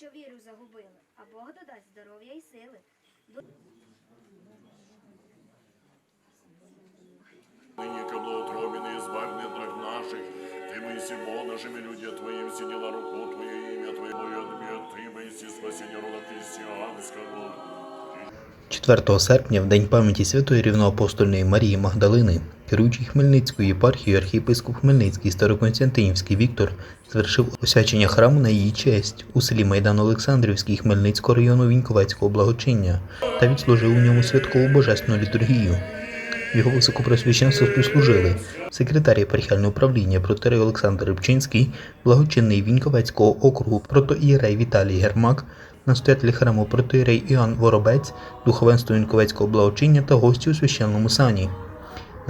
що віру загубили, а Бог додасть здоров'я і сили. Яко благотробен и избавь наших, Ты, Моисей, Бог, нажими люди Твоим, все дела руку Твое, имя Твое, отмет, Ты, Моисей, спасение рода христианского. 4 серпня, в день пам'яті святої рівноапостольної Марії Магдалини, керуючий Хмельницькою єпархією архієпископ Хмельницький Староконстантинівський Віктор звершив освячення храму на її честь у селі Майдан Олександрівський Хмельницького району Віньковецького благочиння та відслужив у ньому святкову божественну літургію. Його високопресвященство співслужили секретар єпархіального управління протерей Олександр Рибчинський, благочинний Віньковецького округу протоієрей Віталій Гермак, настоятель храму протоієрей Іоанн Воробець, духовенство Віньковецького благочиння та гості у священному сані.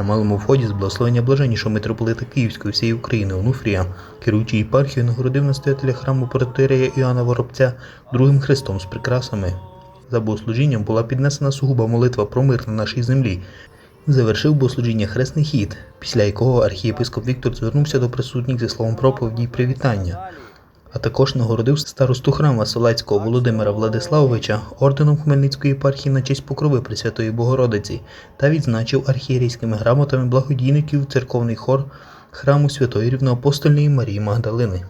На малому вході з благословення блаженнішого митрополита Київської всієї України Онуфрія, керуючий єпархією, нагородив настоятеля храму протоієрея Іоанна Воробця другим хрестом з прикрасами. За богослужінням була піднесена сугуба молитва про мир на нашій землі, завершив богослужіння хресний хід, після якого архієпископ Віктор звернувся до присутніх зі словом проповіді й привітання, а також нагородив старосту храма Солецького Володимира Владиславовича орденом Хмельницької єпархії на честь покрови Пресвятої Богородиці та відзначив архієрейськими грамотами благодійників церковний хор храму Святої Рівноапостольної Марії Магдалини.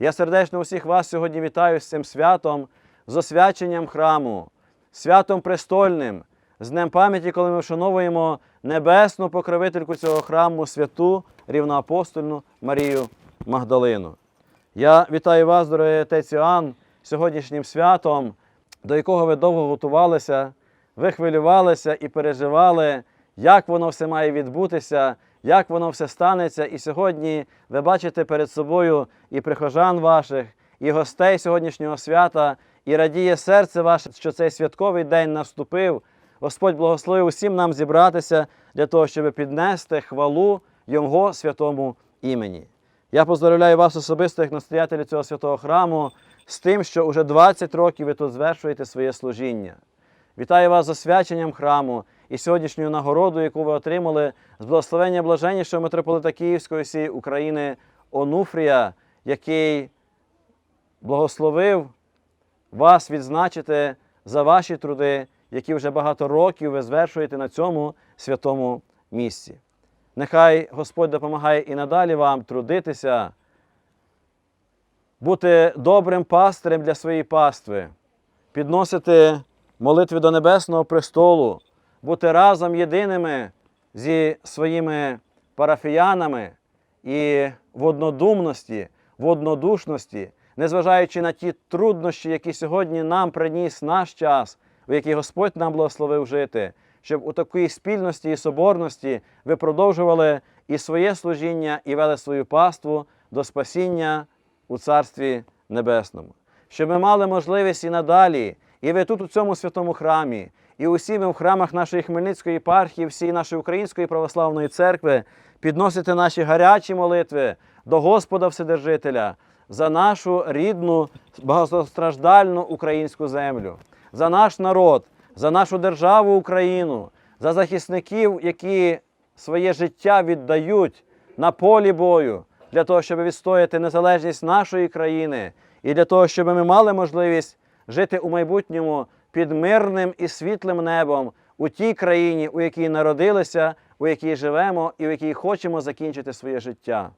Я сердечно усіх вас сьогодні вітаю з цим святом, з освяченням храму, святом престольним, з Днем пам'яті, коли ми вшановуємо небесну покровительку цього храму, святу рівноапостольну Марію Магдалину. Я вітаю вас, дорогий отець Іоанн, сьогоднішнім святом, до якого ви довго готувалися, ви хвилювалися і переживали, як воно все має відбутися, як воно все станеться. І сьогодні ви бачите перед собою і прихожан ваших, і гостей сьогоднішнього свята, і радіє серце ваше, що цей святковий день наступив. Господь благословив усім нам зібратися для того, щоб піднести хвалу Його святому імені. Я поздоровляю вас особисто як настоятелі цього святого храму з тим, що уже 20 років ви тут звершуєте своє служіння. Вітаю вас з освяченням храму і сьогоднішньою нагородою, яку ви отримали з благословення блаженнішого митрополита Київської всієї України Онуфрія, який благословив вас відзначити за ваші труди, які вже багато років ви звершуєте на цьому святому місці. Нехай Господь допомагає і надалі вам трудитися, бути добрим пастирем для своєї пастви, підносити молитви до Небесного престолу, бути разом єдиними зі своїми парафіянами і в однодумності, в однодушності, незважаючи на ті труднощі, які сьогодні нам приніс наш час, в який Господь нам благословив жити, щоб у такій спільності і соборності ви продовжували і своє служіння, і вели свою паству до спасіння у Царстві Небесному. Щоб ми мали можливість і надалі, і ви тут у цьому святому храмі, і усі ми в храмах нашої Хмельницької єпархії, всієї нашої Української православної церкви підносити наші гарячі молитви до Господа Вседержителя за нашу рідну багатостраждальну українську землю, за наш народ, за нашу державу Україну, за захисників, які своє життя віддають на полі бою для того, щоб відстояти незалежність нашої країни, і для того, щоб ми мали можливість жити у майбутньому під мирним і світлим небом у тій країні, у якій народилися, у якій живемо і у якій хочемо закінчити своє життя.